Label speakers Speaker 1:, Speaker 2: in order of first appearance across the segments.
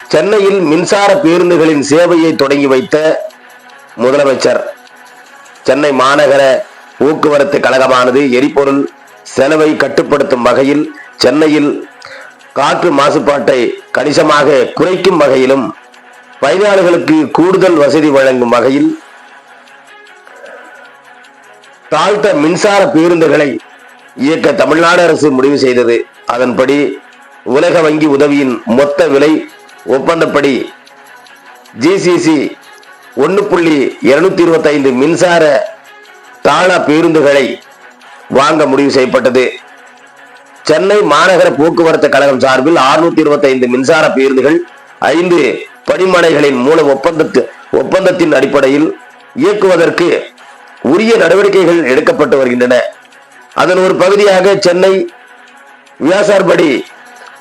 Speaker 1: சென்னையில் மின்சார பேருந்துகளின் சேவையை தொடங்கி வைத்த முதலமைச்சர். சென்னை மாநகர போக்குவரத்து கழகமானது எரிபொருள் செலவை கட்டுப்படுத்தும் வகையில் சென்னையில் காற்று மாசுபாட்டை கணிசமாக குறைக்கும் வகையிலும் பயனாளிகளுக்கு கூடுதல் வசதி வழங்கும் வகையில் தாழ்த்த மின்சார பேருந்துகளை இயக்க தமிழ்நாடு அரசு முடிவு செய்தது. அதன்படி உலக வங்கி உதவியின் மொத்த விலை ஒப்பந்தப்படி ஜிசிசி ஒன்று புள்ளி இருநூத்தி இருபத்தி ஐந்து மின்சார தாள பேருந்துகளை வாங்க முடிவு செய்யப்பட்டது. சென்னை மாநகர போக்குவரத்து கழகம் சார்பில் 625 இருபத்தி ஐந்து மின்சார பேருந்துகள் ஐந்து பணிமனைகளின் மூல ஒப்பந்தத்து ஒப்பந்தத்தின் அடிப்படையில் இயக்குவதற்கு உரிய நடவடிக்கைகள் எடுக்கப்பட்டு வருகின்றன. அதன் ஒரு பகுதியாக சென்னை வியாசார்படி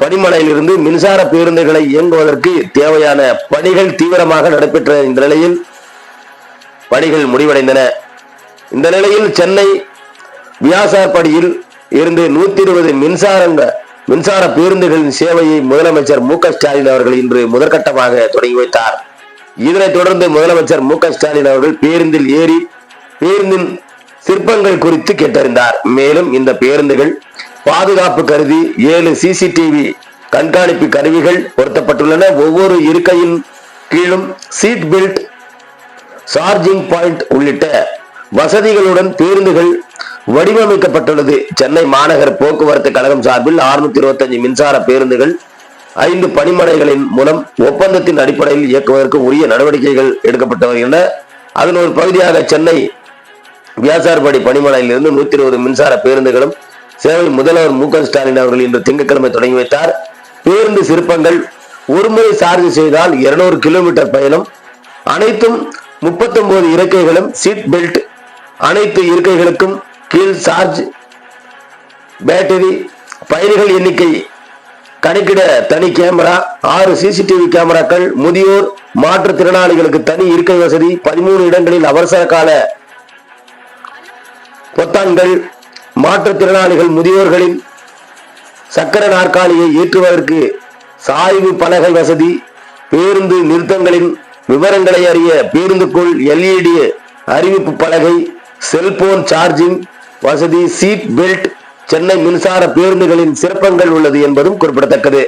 Speaker 1: பனிமலையிலிருந்து மின்சார பேருந்துகளை இயங்குவதற்கு தேவையான பணிகள் தீவிரமாக நடைபெற்ற இந்த நிலையில் பணிகள் முடிவடைந்தன. இந்த நிலையில் சென்னை வியாசார்படியில் இருந்து நூத்தி இருபது மின்சாரங்க மின்சார பேருந்துகளின் சேவையை முதலமைச்சர் மு ஸ்டாலின் அவர்கள் இன்று முதற்கட்டமாக தொடங்கி வைத்தார். இதனைத் தொடர்ந்து முதலமைச்சர் மு ஸ்டாலின் அவர்கள் பேருந்தில் ஏறி பேருந்தின் சிற்பங்கள் குறித்து கேட்டறிந்தார். மேலும் இந்த பேருந்துகள் பாதுகாப்பு கருதி ஏழு சிசிடிவி கண்காணிப்பு கருவிகள் பொருத்தப்பட்டுள்ளன. ஒவ்வொரு இருக்கையின் கீழும் சீட் பெல்ட் சார்ஜிங் பாயிண்ட் உள்ளிட்ட வசதிகளுடன் பேருந்துகள் வடிவமைக்கப்பட்டுள்ளது. சென்னை மாநகர போக்குவரத்து கழகம் சார்பில் 625 இருபத்தஞ்சு மின்சார பேருந்துகள் ஐந்து பணிமனைகளின் மூலம் ஒப்பந்தத்தின் அடிப்படையில் இயக்குவதற்கு உரிய நடவடிக்கைகள் எடுக்கப்பட்டு வருகின்றன. அதன் ஒரு பகுதியாக சென்னை வியாசார்படி பனிமலையிலிருந்து நூத்தி இருபது மின்சார பேருந்துகளும் சேவை முதல்வர் மு ஸ்டாலின் அவர்கள் இன்று திங்கட்கிழமை தொடங்கி வைத்தார். பேருந்து சிற்பங்கள் ஒருமுறை சார்ஜ் செய்தால் 200 கிலோமீட்டர் பயணம். அனைத்தும் 39 இருக்கைகளும் சீட் பெல்ட் அனைத்து இருக்கைகளுக்கும் கீழ் சார்ஜ் பேட்டரி பயணிகள் எண்ணிக்கை கணக்கிட தனி கேமரா ஆறு சிசிடிவி கேமராக்கள் முதியோர் மாற்றுத்திறனாளிகளுக்கு தனி இருக்கை வசதி பதிமூணு இடங்களில் அவசர கால பொத்தான்கள் மாற்றுத்திறனாளிகள் முதியோர்களின் சக்கர நாற்காலியை ஏற்றுவதற்கு சாய்வு பலகை வசதி பேருந்து நிறுத்தங்களின் விவரங்களை அறிய பேருந்துக்குள் எல்இடி அறிவிப்பு பலகை செல்போன் சார்ஜிங் வசதி சீட் பெல்ட் சென்னை மின்சார பேருந்துகளின் சிறப்பங்கள் உள்ளது என்பதும் குறிப்பிடத்தக்கது.